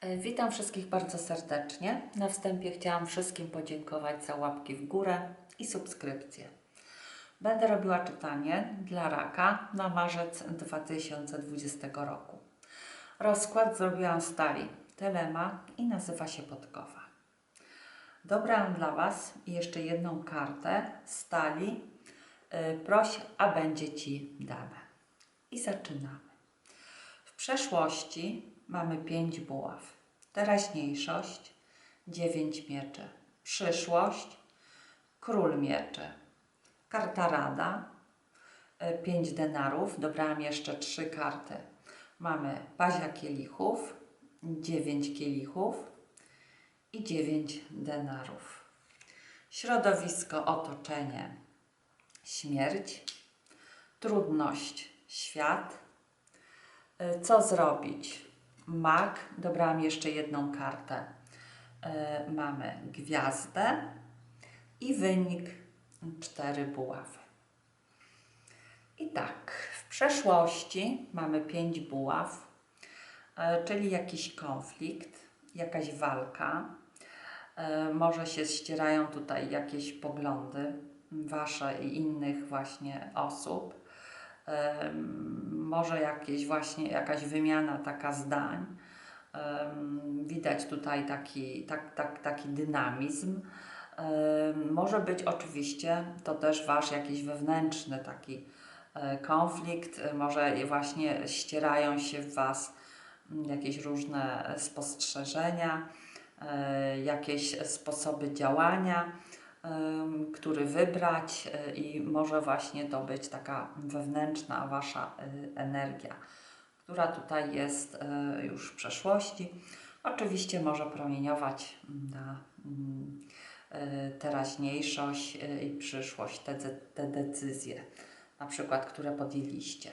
E, Witam wszystkich bardzo serdecznie. Na wstępie chciałam wszystkim podziękować za łapki w górę i subskrypcję. Będę robiła czytanie dla raka na marzec 2020 roku. Rozkład zrobiłam z talii Telema i nazywa się Podkowa. Dobrałam dla Was jeszcze jedną kartę z talii y, Proś, a będzie Ci dane. I zaczynamy. W przeszłości mamy pięć buław, teraźniejszość, dziewięć mieczy, przyszłość, król mieczy, karta rada, y, pięć denarów, dobrałam jeszcze trzy karty. Mamy pazia kielichów, dziewięć kielichów i dziewięć denarów. Środowisko, otoczenie, śmierć, trudność, świat, Y, Co zrobić? Mag, dobrałam jeszcze jedną kartę. Y, Mamy gwiazdę i wynik cztery buławy. I tak, w przeszłości mamy pięć buław, y, czyli jakiś konflikt, jakaś walka. Y, Może się ścierają tutaj jakieś poglądy wasze i innych właśnie osób może jakieś właśnie jakaś wymiana taka zdań. Widać tutaj taki, tak, tak, taki dynamizm. Może być oczywiście to też wasz jakiś wewnętrzny taki e, konflikt, może właśnie ścierają się w was jakieś różne e, spostrzeżenia, e, jakieś sposoby działania który wybrać y, i może właśnie to być taka wewnętrzna wasza y, energia, która tutaj jest y, już w przeszłości. Oczywiście może promieniować na mm, teraźniejszość i przyszłość, te, te decyzje, na przykład, które podjęliście.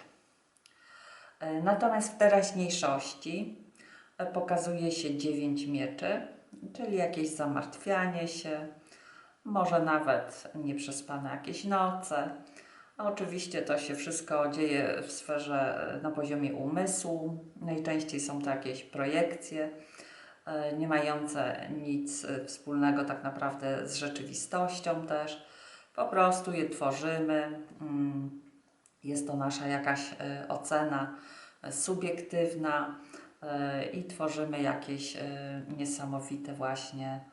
Natomiast w teraźniejszości pokazuje się dziewięć mieczy, czyli jakieś zamartwianie się, może nawet nieprzespane jakieś noce. Oczywiście to się wszystko dzieje w sferze, e, na poziomie umysłu. Najczęściej są to jakieś projekcje, e, nie mające nic e, wspólnego tak naprawdę z rzeczywistością też. Po prostu je tworzymy. Mm, Jest to nasza jakaś ocena subiektywna i tworzymy jakieś niesamowite właśnie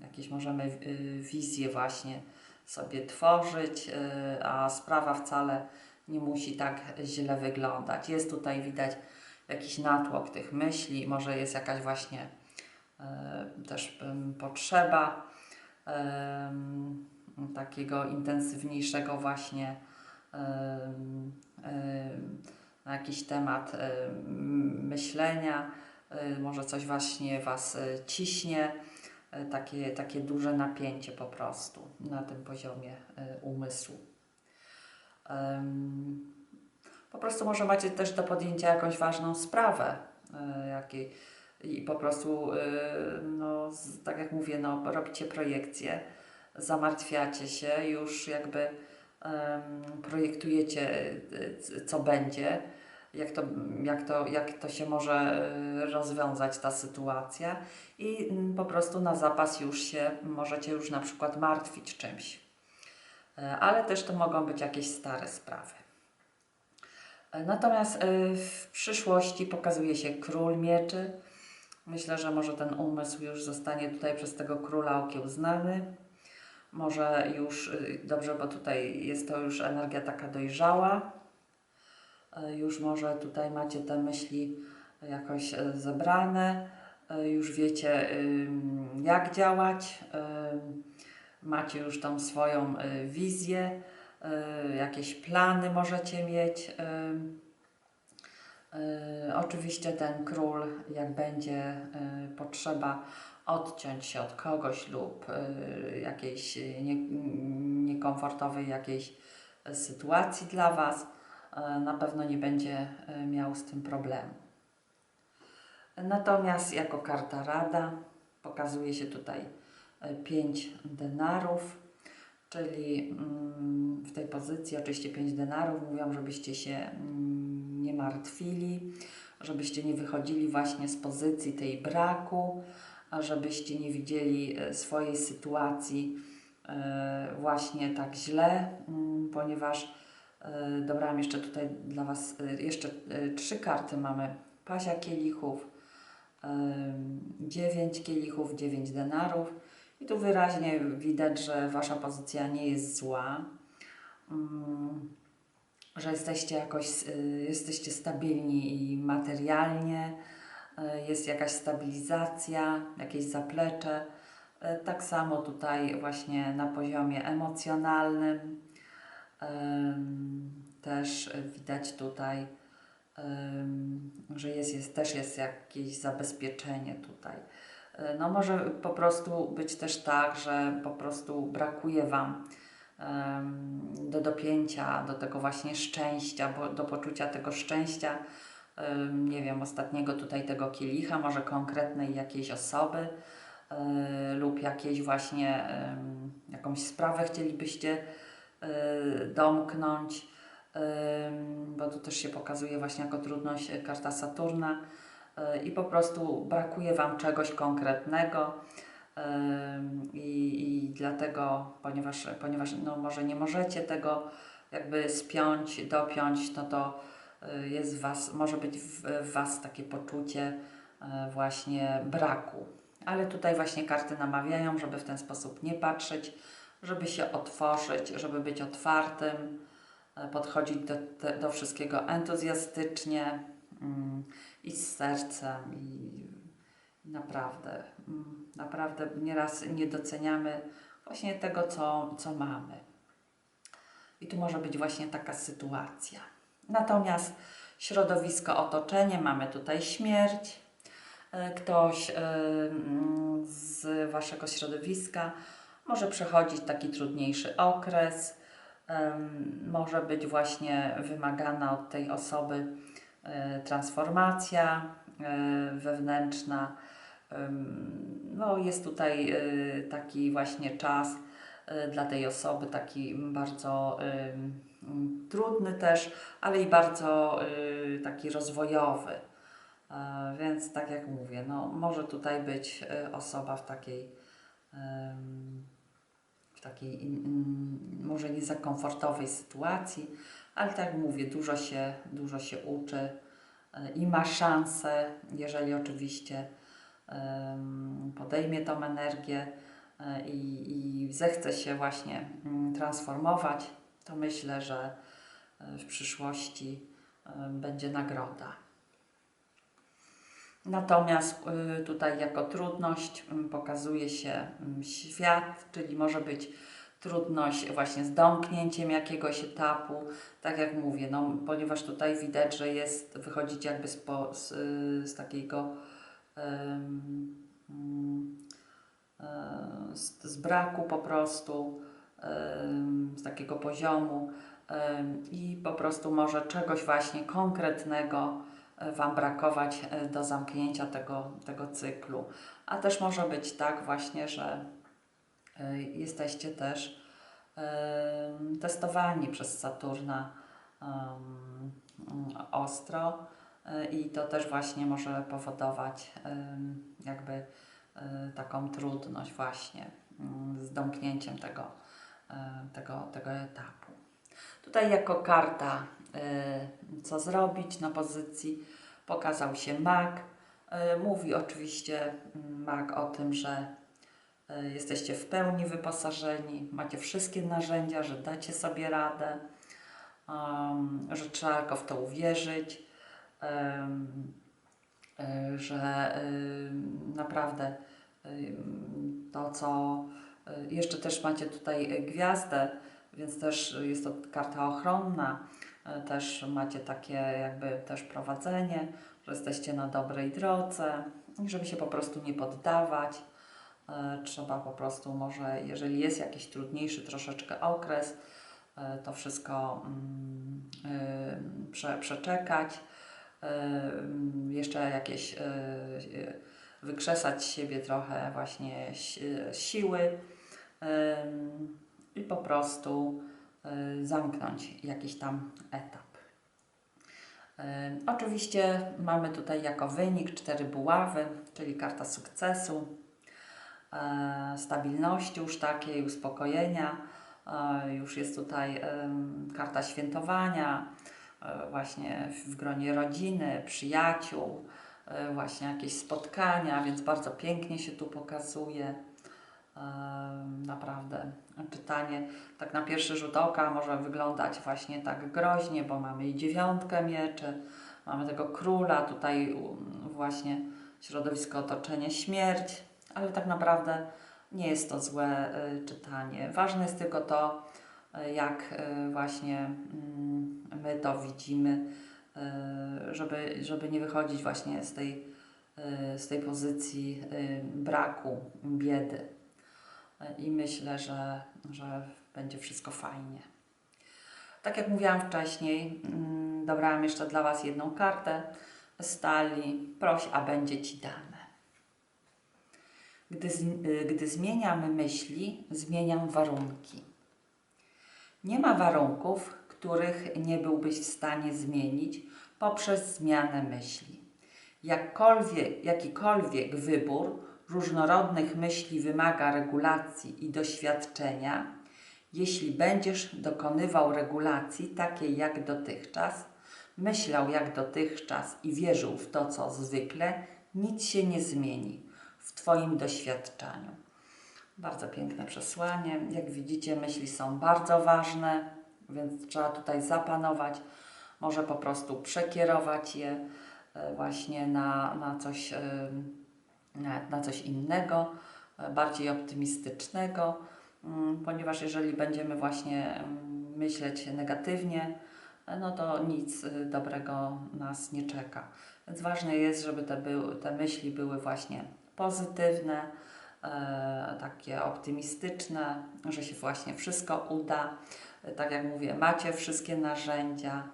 jakieś możemy y, wizje właśnie sobie tworzyć, y, a sprawa wcale nie musi tak źle wyglądać. Jest tutaj widać jakiś natłok tych myśli, może jest jakaś właśnie y, też potrzeba takiego intensywniejszego właśnie na jakiś temat myślenia, może coś właśnie Was ciśnie, takie, takie duże napięcie po prostu na tym poziomie e, umysłu. Po prostu może macie też do podjęcia jakąś ważną sprawę, e, jakiej, i po prostu, e, no, tak jak mówię, no, robicie projekcje, zamartwiacie się, już jakby projektujecie, e, co będzie, jak to, jak, to, jak to się może e, rozwiązać ta sytuacja i mm, po prostu na zapas już się możecie już na przykład martwić czymś. E, Ale też to mogą być jakieś stare sprawy. E, Natomiast w przyszłości pokazuje się król mieczy. Myślę, że może ten umysł już zostanie tutaj przez tego króla okiełznany. Może już y, dobrze, bo tutaj jest to już energia taka dojrzała. E, Już może tutaj macie te myśli jakoś e, zebrane, e, już wiecie jak działać, macie już tą swoją wizję, jakieś plany możecie mieć. Oczywiście ten król, jak będzie potrzeba odciąć się od kogoś lub jakiejś nie, niekomfortowej jakiejś sytuacji dla Was, na pewno nie będzie y, miał z tym problemu. Natomiast jako karta rada pokazuje się tutaj 5 denarów, czyli mm, w tej pozycji oczywiście 5 denarów mówią, żebyście się mm, nie martwili, żebyście nie wychodzili właśnie z pozycji tej braku, żebyście nie widzieli e, swojej sytuacji e, właśnie tak źle, mm, ponieważ e, dobrałam jeszcze tutaj dla Was, e, jeszcze e, trzy karty mamy. Pazia kielichów, dziewięć kielichów, dziewięć denarów. I tu wyraźnie widać, że Wasza pozycja nie jest zła, mm, że jesteście jakoś, jesteście stabilni i materialnie, jest jakaś stabilizacja, jakieś zaplecze. Tak samo tutaj właśnie na poziomie emocjonalnym em, też widać tutaj, że jest, jest, też jest jakieś zabezpieczenie tutaj. E, No może po prostu być też tak, że po prostu brakuje Wam do dopięcia, do tego właśnie szczęścia, bo do poczucia tego szczęścia, nie wiem, ostatniego tutaj tego kielicha, może konkretnej jakiejś osoby e, lub jakiejś właśnie jakąś sprawę chcielibyście domknąć, em, bo tu też się pokazuje właśnie jako trudność e, karta Saturna i po prostu brakuje Wam czegoś konkretnego i, i dlatego, ponieważ, ponieważ no może nie możecie tego jakby spiąć, dopiąć, no to jest Was, może być w, w Was takie poczucie właśnie braku. Ale tutaj właśnie karty namawiają, żeby w ten sposób nie patrzeć, żeby się otworzyć, żeby być otwartym, e, podchodzić do, do wszystkiego entuzjastycznie mm, i z sercem i i naprawdę, mm, naprawdę nieraz nie doceniamy właśnie tego, co, co mamy. I tu może być właśnie taka sytuacja. Natomiast środowisko, otoczenie, mamy tutaj śmierć. E, Ktoś e, mm, z Waszego środowiska może przechodzić taki trudniejszy okres. Może być właśnie wymagana od tej osoby e, transformacja e, wewnętrzna. No, jest tutaj e, taki właśnie czas dla tej osoby, taki bardzo trudny też, ale i bardzo taki rozwojowy. Więc tak jak mówię, no, może tutaj być osoba w takiej, w takiej in, in, może nie za komfortowej sytuacji, ale tak mówię, dużo się, dużo się uczy e, i ma szansę, jeżeli oczywiście podejmie tą energię e, i, i zechce się właśnie mm, transformować, to myślę, że e, w przyszłości będzie nagroda. Natomiast y, tutaj jako trudność ym, pokazuje się ym, świat, czyli może być trudność właśnie z domknięciem jakiegoś etapu. Tak jak mówię, no, ponieważ tutaj widać, że jest, wychodzić jakby z, z, y, z takiego ym, e, z, z braku po prostu, z takiego poziomu i po prostu może czegoś właśnie konkretnego Wam brakować e, do zamknięcia tego, tego cyklu. A też może być tak właśnie, że e, jesteście też em, testowani przez Saturna ostro e, i to też właśnie może powodować jakby e, taką trudność właśnie mm, z domknięciem tego, e, tego, tego etapu. Tutaj jako karta co zrobić na pozycji pokazał się mag. Y, mówi oczywiście mag o tym, że y, jesteście w pełni wyposażeni, macie wszystkie narzędzia, że dacie sobie radę, um, że trzeba tylko w to uwierzyć, y, że naprawdę to, co jeszcze też macie tutaj gwiazdę, więc też jest to karta ochronna, e, też macie takie jakby też prowadzenie, że jesteście na dobrej drodze i żeby się po prostu nie poddawać. E, Trzeba po prostu może, jeżeli jest jakiś trudniejszy troszeczkę okres, e, to wszystko mm, prze, przeczekać. Mm, Jeszcze jakieś wykrzesać z siebie trochę właśnie si- siły. I po prostu zamknąć jakiś tam etap. Ym, Oczywiście mamy tutaj jako wynik cztery buławy, czyli karta sukcesu, e, stabilności już takiej, uspokojenia. E, Już jest tutaj karta świętowania, e, właśnie w gronie rodziny, przyjaciół, e, właśnie jakieś spotkania, więc bardzo pięknie się tu pokazuje. Naprawdę czytanie tak na pierwszy rzut oka może wyglądać właśnie tak groźnie, bo mamy i dziewiątkę mieczy, mamy tego króla, tutaj um, właśnie środowisko, otoczenie, śmierć, ale tak naprawdę nie jest to złe y, czytanie. Ważne jest tylko to, y, jak y, właśnie mm, my to widzimy, żeby, żeby nie wychodzić właśnie z tej, z tej pozycji braku, biedy. I myślę, że, że będzie wszystko fajnie. Tak jak mówiłam wcześniej, mm, dobrałam jeszcze dla Was jedną kartę stali. Proś, a będzie Ci dane. Gdy, gdy zmieniam myśli, zmieniam warunki. Nie ma warunków, których nie byłbyś w stanie zmienić poprzez zmianę myśli. Jakkolwiek, jakikolwiek wybór różnorodnych myśli wymaga regulacji i doświadczenia, jeśli będziesz dokonywał regulacji takiej jak dotychczas, myślał jak dotychczas i wierzył w to, co zwykle, nic się nie zmieni w Twoim doświadczaniu. Bardzo piękne przesłanie. Jak widzicie, myśli są bardzo ważne, więc trzeba tutaj zapanować. Może po prostu przekierować je e, właśnie na, na, coś, e, na, coś innego, e, bardziej optymistycznego, mm, ponieważ jeżeli będziemy właśnie mm, myśleć negatywnie, e, no to nic e, dobrego nas nie czeka. Więc ważne jest, żeby te, były, te myśli były właśnie pozytywne, e, takie optymistyczne, że się właśnie wszystko uda. Tak jak mówię, macie wszystkie narzędzia.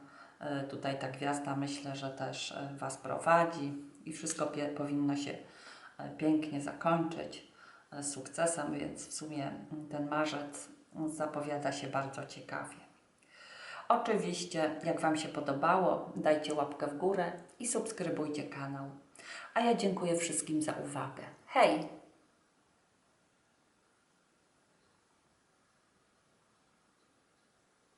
Tutaj ta gwiazda myślę, że też Was prowadzi i wszystko powinno się pięknie zakończyć e, sukcesem, więc w sumie mm, ten marzec mm, zapowiada się bardzo ciekawie. Oczywiście, jak Wam się podobało, dajcie łapkę w górę i subskrybujcie kanał. A ja dziękuję wszystkim za uwagę. Hej!